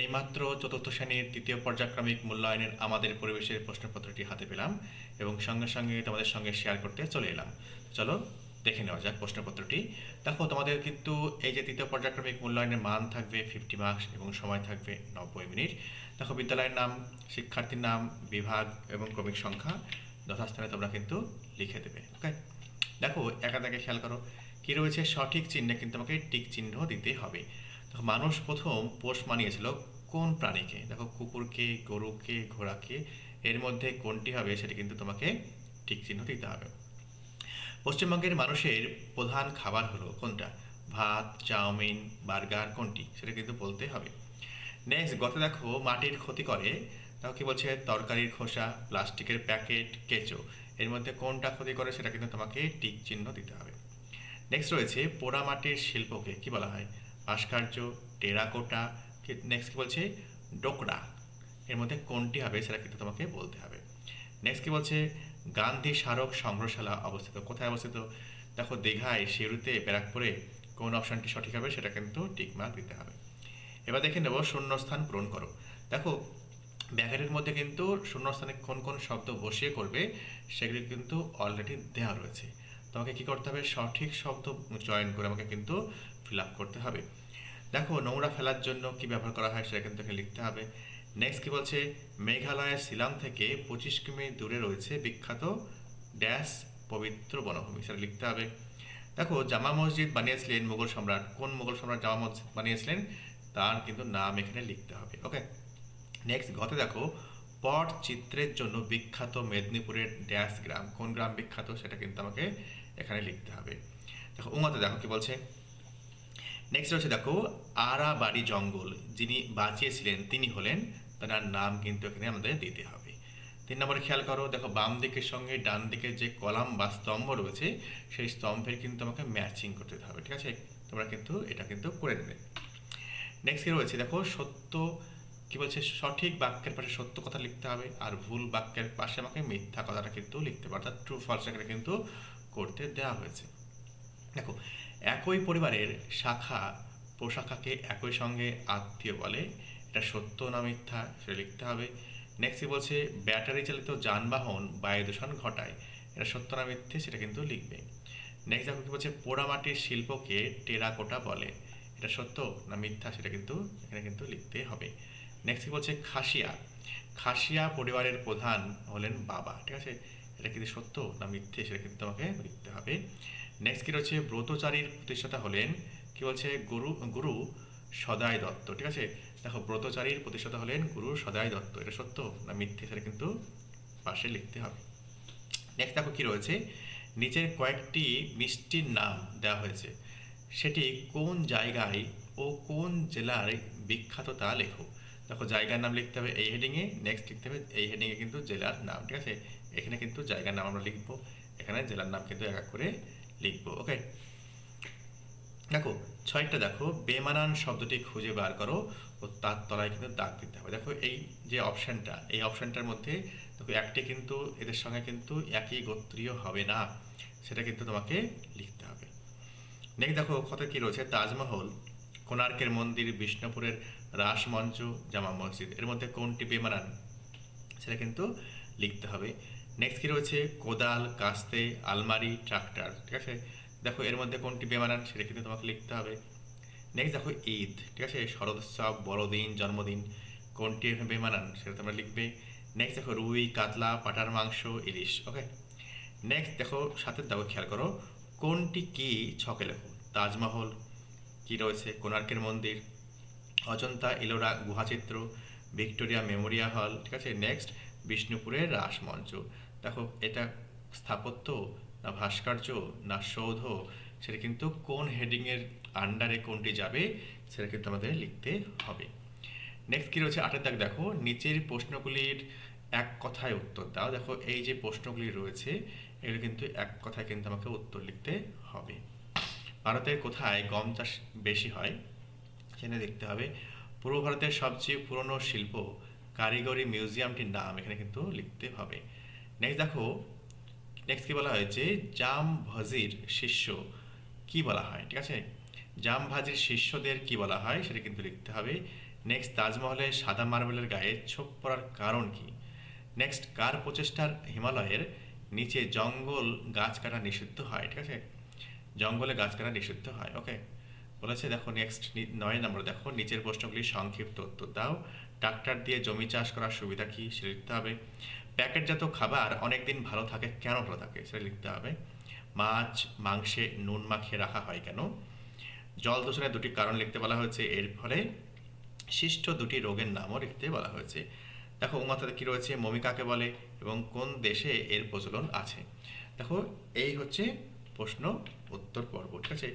এইমাত্র চতুর্থ শ্রেণির তৃতীয় পর্যায়ক্রমিক মূল্যায়নের আমাদের পরিবেশের প্রশ্নপত্রটি হাতে পেলাম এবং সঙ্গে সঙ্গে তোমাদের সঙ্গে শেয়ার করতে চলে এলাম। চলো দেখে নেওয়া যাক প্রশ্নপত্রটি। দেখো, তোমাদের কিন্তু এই যে তৃতীয় পর্যায়ক্রমিক মূল্যায়নের মান থাকবে ফিফটি মার্কস এবং সময় থাকবে নব্বই মিনিট দেখো, বিদ্যালয়ের নাম, শিক্ষার্থীর নাম, বিভাগ এবং ক্রমিক সংখ্যা যথাস্থানে তোমরা কিন্তু লিখে দেবে ওকে দেখো একাদাকে খেয়াল করো, কি রয়েছে? সঠিক চিহ্নে কিন্তু আমাকে টিক চিহ্ন দিতে হবে। দেখো মানুষ প্রথম পোষ মানিয়েছিল কোন প্রাণীকে? দেখো, কুকুরকে, গরুকে, ঘোড়াকে, এর মধ্যে কোনটি হবে সেটা কিন্তু তোমাকে টিক চিহ্ন দিতে হবে। পশ্চিমবঙ্গের মানুষের প্রধান খাবার হলো কোনটা? ভাত, চাউমিন, বার্গার কোনটি? সেটা কিন্তু বলতে হবে। নেক্সট গত দেখো, মাটির ক্ষতি করে। তাও কি বলছে? তরকারির খোসা, প্লাস্টিকের প্যাকেট, কেঁচো। এর মধ্যে কোনটা ক্ষতি করে সেটা কিন্তু তোমাকে টিক চিহ্ন দিতে হবে। নেক্সট রয়েছে পোড়ামাটির শিল্পকে কি বলা হয়? ভাস্কর্য, টেরাকোটা নেক্সট কি বলছে? ডোকরা। এর মধ্যে কোনটি হবে সেটা কিন্তু তোমাকে বলতে হবে। নেক্সট কি বলছে? গান্ধী স্মারক সংগ্রহশালা অবস্থিত। কোথায় অবস্থিত? দেখো, দীঘায় শিরুতে ব্যারাকপুরে কোন অপশানটি সঠিক হবে সেটা কিন্তু টিকমার্ক দিতে হবে। এবার দেখে নেব শূন্যস্থান পূরণ করো। দেখো ব্যাকেটের মধ্যে কিন্তু শূন্যস্থানে কোন কোন শব্দ বসিয়ে করবে সেগুলি কিন্তু অলরেডি দেওয়া রয়েছে। তোমাকে কি করতে হবে? সঠিক শব্দ চয়ন করে আমাকে কিন্তু ফিল আপ করতে হবে। দেখো নোংরা ফেলার জন্য কি ব্যবহার করা হয় সেটা কিন্তু লিখতে হবে। নেক্সট কি বলছে? মেঘালয়ের শিলং থেকে পঁচিশ কিমি দূরে রয়েছে বিখ্যাত ড্যাশ পবিত্র বনভূমি, সেটা লিখতে হবে। দেখো জামা মসজিদ বানিয়েছিলেন মুঘল সম্রাট। কোন মুঘল সম্রাট জামা মসজিদ বানিয়েছিলেন? তার কিন্তু নাম এখানে লিখতে হবে ওকে নেক্সট গতে দেখো, পট চিত্রের জন্য বিখ্যাত মেদিনীপুরের ড্যাশ গ্রাম। কোন গ্রাম বিখ্যাত সেটা কিন্তু আমাকে এখানে লিখতে হবে। দেখো উমাতে দেখো কি বলছে? নেক্সট হচ্ছে দেখো আরাবাড়ি জঙ্গল, যিনি বাঁচিয়েছিলেন, তিনি হলেন, তার নাম কিন্তু এখানে আমাদের দিতে হবে। তিন নম্বরে খেয়াল করো, দেখো বাম দিকের সঙ্গে ডান দিকের যে কলাম বা স্তম্ভ রয়েছে, সেই স্তম্ভের কিন্তু আমাকে ম্যাচিং করতে হবে, ঠিক আছে? তোমরা কিন্তু এটা কিন্তু করে নেবে। নেক্সট কি রয়েছে? দেখো সত্য, কি বলছে? সঠিক বাক্যের পাশে সত্য কথা লিখতে হবে, আর ভুল বাক্যের পাশে আমাকে মিথ্যা কথাটা কিন্তু লিখতে হবে, অর্থাৎ ট্রু ফলস এখানে কিন্তু করতে দেওয়া হয়েছে। দেখো একই পরিবারের শাখা প্রশাখাকে একই সঙ্গে আত্মীয় বলে। এটা সত্য না মিথ্যা সেটা লিখতে হবে। নেক্সট বলছে ব্যাটারি চালিত যানবাহন বায়ু দূষণ ঘটায়। এটা সত্য না মিথ্যে সেটা কিন্তু লিখবে। নেক্সট দেখো কি বলছে, পোড়ামাটির শিল্পকে টেরাকোটা বলে। এটা সত্য না মিথ্যা সেটা কিন্তু এখানে কিন্তু লিখতে হবে। নেক্সট বলছে, খাসিয়া। খাসিয়া পরিবারের প্রধান হলেন বাবা। ঠিক আছে? এটা কিন্তু সত্য না মিথ্যে সেটা কিন্তু তোমাকে লিখতে হবে। নেক্সট কি রয়েছে ব্রতচারীর প্রতিষ্ঠাতা হলেন, কি বলছে? গুরু গুরু সদাই দত্ত, ঠিক আছে? দেখো, ব্রতচারীর প্রতিষ্ঠাতা হলেন গুরু সদাই দত্ত, এটা সত্য না মিথ্যে সেটা কিন্তু পাশে লিখতে হবে। নেক্সট দেখো কি রয়েছে? নিচের কয়েকটি মিষ্টির নাম দেওয়া হয়েছে। সেটি কোন জায়গায় ও কোন জেলার বিখ্যাত তা লেখো। দেখো, জায়গার নাম লিখতে হবে এই হেডিংয়ে নেক্সট লিখতে হবে এই হেডিংয়ে কিন্তু জেলার নাম, ঠিক আছে? এখানে কিন্তু জায়গার নাম আমরা লিখব, এখানে জেলার নাম কিন্তু এক এক করে লিখব ওকে দেখো, ছয়টা দেখো, বেমানান শব্দটি খুঁজে বার করো ও তার তলায় কিন্তু দাগ দিতে হবে। দেখো, এই যে অপশানটা এই অপশানটার মধ্যে দেখো, একটি কিন্তু এদের সঙ্গে কিন্তু একই গোত্রীয় হবে না, সেটা কিন্তু তোমাকে লিখতে হবে। নেক্সট দেখো কত কী রয়েছে? তাজমহল, কোণার্কের মন্দির, বিষ্ণুপুরের রাসমঞ্চ, জামা মসজিদ, এর মধ্যে কোনটি বেমানান, সেটা কিন্তু লিখতে হবে। নেক্সট কী রয়েছে? কোদাল, কাস্তে, আলমারি, ট্রাক্টর, ঠিক আছে? দেখো এর মধ্যে কোনটি বেমানান সেটা কিন্তু তোমাকে লিখতে হবে। নেক্সট দেখো ঈদ, ঠিক আছে? শরদোৎসব বড়দিন, জন্মদিন, কোনটি এখানে বেমানান সেটা তোমরা লিখবে। নেক্সট দেখো রুই, কাতলা, পাটার মাংস, ইলিশ ওকে নেক্সট দেখো সাথে দেখো খেয়াল করো। কোনটি কি ছকে লেখো? তাজমহল, কি রয়েছে? কোণার্কের মন্দির, অজন্তা ইলোরা গুহাচিত্র, ভিক্টোরিয়া মেমোরিয়াল হল, ঠিক আছে? নেক্সট বিষ্ণুপুরের রাসমঞ্চ। দেখো, এটা স্থাপত্য না ভাস্কর্য না সৌধ, সেটা কিন্তু কোন হেডিংয়ের আন্ডারে কোনটি যাবে, সেটা কিন্তু আমাদের লিখতে হবে। নেক্সট কী রয়েছে? আটের দাগ দেখো, নিচের প্রশ্নগুলির এক কথায় উত্তর দাও। দেখো, এই যে প্রশ্নগুলি রয়েছে, এগুলো কিন্তু এক কথায় কিন্তু আমাকে উত্তর লিখতে হবে। ভারতের কোথায় গম চাষ বেশি হয়? সেখানে দেখতে হবে। পূর্ব ভারতের সবচেয়ে পুরনো শিল্প কারিগরি মিউজিয়ামটির নাম এখানে কিন্তু লিখতে হবে। নেক্সট দেখো নেক্সট কি বলা হয়েছে? জাম ভাজির শিষ্য কি বলা হয়? ঠিক আছে? জাম ভাজির শিষ্যদের কি বলা হয়? সেটা কিন্তু লিখতে হবে। নেক্সট তাজমহলে সাদা মার্বেলের গায়ে ছোপ পড়ার কারণ কি? নেক্সট কার প্রচেষ্টার হিমালয়ের নিচে জঙ্গল গাছ কাটা নিষিদ্ধ হয়? ঠিক আছে? জঙ্গলে গাছ কাটা নিষিদ্ধ হয় ওকে বলেছে, দেখো নেক্সট নয় নম্বর, দেখো, নিচের প্রশ্নগুলি সংক্ষিপ্ত উত্তর দাও। ট্রাক্টর দিয়ে জমি চাষ করার সুবিধা কি? সেটা লিখতে হবে। প্যাকেটজাত খাবার অনেক দিন ভালো থাকে, কেন ভালো থাকে? সেটা লিখতে হবে। মাছ, মাংসে নুন মাখিয়ে রাখা হয় কেন? জল দূষণের দুটি কারণ লিখতে বলা হয়েছে। এর ফলে সৃষ্ট দুটি রোগের নামও লিখতে বলা হয়েছে। দেখো উমাতাতে কী রয়েছে? মমিকাকে বলে? এবং কোন দেশে এর প্রচলন আছে? দেখো, এই হচ্ছে প্রশ্ন উত্তর পর্ব, ঠিক আছে?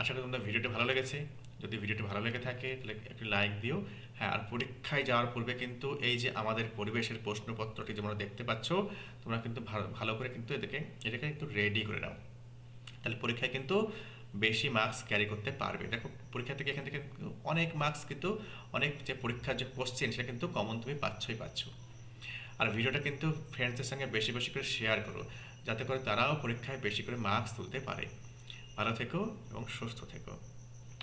আশা করি তোমাদের ভিডিওটি ভালো লেগেছে। যদি ভিডিওটি ভালো লেগে থাকে, তাহলে একটি লাইক দিও। হ্যাঁ আর পরীক্ষায় যাওয়ার পূর্বে কিন্তু এই যে আমাদের পরিবেশের প্রশ্নপত্রটি তোমরা দেখতে পাচ্ছ, তোমরা কিন্তু ভালো- করে কিন্তু এদেরকে, এটাকে একটু রেডি করে নাও। তাহলে পরীক্ষায় কিন্তু বেশি মার্কস ক্যারি করতে পারবে। দেখো, পরীক্ষা থেকে এখান থেকে অনেক মার্কস কিন্তু, অনেক যে পরীক্ষার যে কোশ্চেন সেটা কিন্তু কমন তুমি পাচ্ছই পাচ্ছ। আর ভিডিওটা কিন্তু ফ্রেন্ডসদের সঙ্গে বেশি বেশি করে শেয়ার করো, যাতে করে তারাও পরীক্ষায় বেশি করে মার্কস তুলতে পারে। ভালো থেকো এবং সুস্থ থেকো